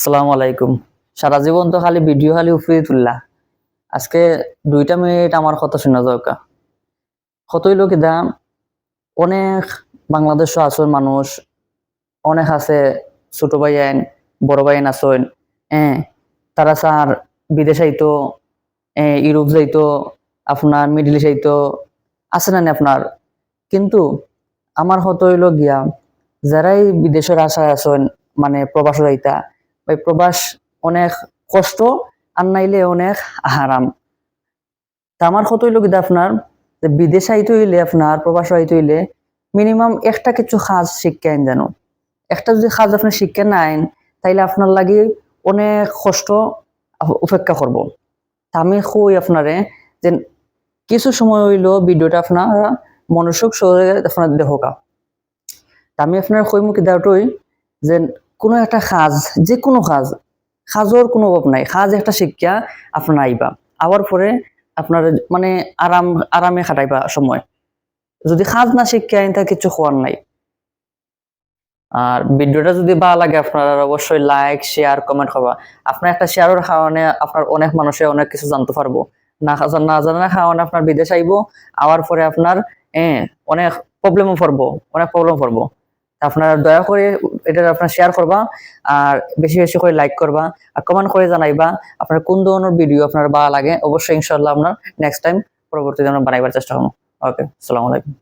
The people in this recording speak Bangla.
আসসালামু আলাইকুম। সারা জীবন তো খালি ভিডিও খালি উপরে তুললা। আজকে দুইটা মিনিট আমার কথা শোনা দরকার। কতই লোক দাম? অনেক বাংলাদেশ আসন মানুষ, অনেক আছে ছোট ভাই আইন, বড় ভাই আসন হ্যাঁ তারা স্যার বিদেশ আইতো ইউরোপ যাইতো, আপনার মিডিল ইস্ট আইতো, আছে না আপনার? কিন্তু আমার হতো হইল গিয়া, যারাই বিদেশের আশায় আছেন মানে প্রবাস যাইতা ওই প্রবাস অনেক কষ্ট আর নাইলে অনেক আরাম তা আমার কত হইল কিন্তু আপনার, যে বিদেশ আইতে হইলে আপনার, প্রবাস আইতে হইলে মিনিমাম একটা কিছু কাজ শিক্ষা আইন জানো। একটা যদি কাজ আপনি শিক্ষা না আইন, তাইলে আপনার লাগি অনেক কষ্ট উপেক্ষা করব। তা আমি কই আপনারে যে কিছু সময় হইল ভিডিওটা আপনার মনোযোগ সহযোগে আপনার দেখোকা তা আমি আপনার কই মুখে দেওয়াটই যে কোনো একটা কাজ যে কোনো কাজ কাজের কোনো অভাব নাই। কাজ একটা শিক্ষা আপনার আইবা। আবার পরে আপনার মানে আরাম, আরামে কাটাইবা সময়। যদি কাজ না শিক্ষা আইন কিছু হওয়ার নাই। আর ভিডিওটা যদি ভালো লাগে আপনার অবশ্যই লাইক শেয়ার কমেন্ট করবা। আপনার একটা শেয়ারের কারণে আপনার অনেক মানুষে অনেক কিছু জানতে পারব। না না জানা কারণে আপনার বিদেশ আইবো আওয়ার পরে আপনার অনেক প্রবলেমও পড়ব, অনেক প্রবলেম পড়ব। আপনার দয়া করে এটা আপনার শেয়ার করবা, আর বেশি বেশি করে লাইক করবা, আর কমেন্ট করে জানাইবা আপনার কোন ধরনের ভিডিও আপনার ভালো লাগে। অবশ্যই ইনশাল্লাহ আপনার নেক্সট টাইম পরবর্তীতে আমরা বানাইবার চেষ্টা করব। ওকে আসসালামু আলাইকুম।